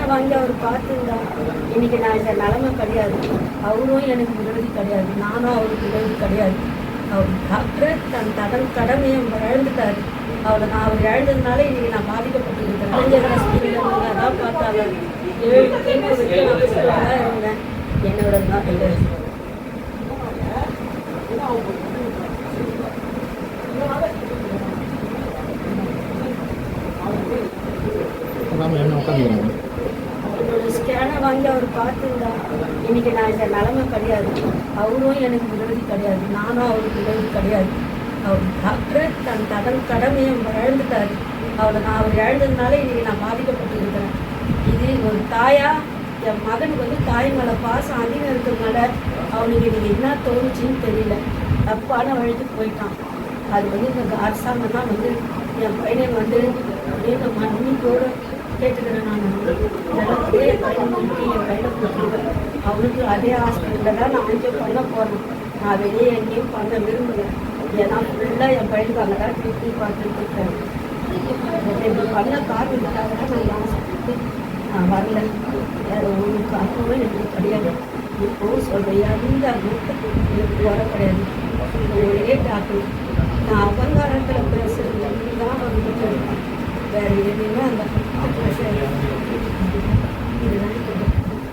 ஸ்கேனை வாங்கி அவர் பார்த்துருந்தா இன்னைக்கு நான் இந்த நிலமை கிடையாது. அவரும் எனக்கு விரோதி கிடையாது. நானும் அவருக்கு விரோதி கிடையாது. அவர் டாக்டர் தன் தடன் கடமையை இழந்துட்டார். அவரை நான் அவர் இழந்ததுனால இன்னைக்கு நான் பாதிக்கப்பட்டிருக்கேன் கலைஞர் ஹாஸ்பிட்டலில் தான் பார்த்தாங்க. ஏழு இருந்தேன். என்னோட தான் இது என்ன உட்காந்துக்கிறேன் ஸ்கேனை வாங்கி அவர் பார்த்துருந்தா இன்னைக்கு நான் இந்த நிலமை கிடையாது. அவரும் எனக்கு விரோதி கிடையாது. நானும் அவருக்கு விரோதி கிடையாது. அவர் டாக்டர் தன் தடன் கடமையை இழந்துட்டாரு. அவரை நான் அவர் இழந்ததுனால இன்னைக்கு நான் பாதிக்கப்பட்டிருக்கிறேன் இது ஒரு தாயா என் மகனுக்கு வந்து தாய் மேலே பாசம் அதிகம் இருக்கிறதுனால அவனுக்கு இன்னைக்கு என்ன தோணுச்சுன்னு தெரியல. தப்பான வழிக்கு போயிட்டான். அது வந்து இந்த அரசாங்கம் தான் வந்து என் பையனை வந்து அப்படின்னு மன்னிப்போடு கேட்டுக்கிறேன் நான். இதெல்லாம் அதே பையனுக்கு என் பையனை கொடுத்துருவேன் அவனுக்கு அதே ஹாஸ்பிட்டலில் தான் நான் அங்கே பண்ண போகிறேன் நான் வெளியே எங்கேயும் பண்ண விரும்புகிறேன் ஏன்னா ஃபுல்லாக என் பையனுக்கு அங்கே தான் ட்ரீட்மெண்ட் பார்த்துட்டு இருக்கேன். இப்படி பண்ண காரணத்துக்காக தான் நான் ஹாஸ்பிட்டலுக்கு நான் வரல. வேறு ஒரு காரணமும் எனக்கு கிடையாது. இப்போவும் சொல்கிறேன் எந்த எனக்கு வர கிடையாது. ஒரே டாக்டர் நான் அவர் வேறு எதுவுமே அந்த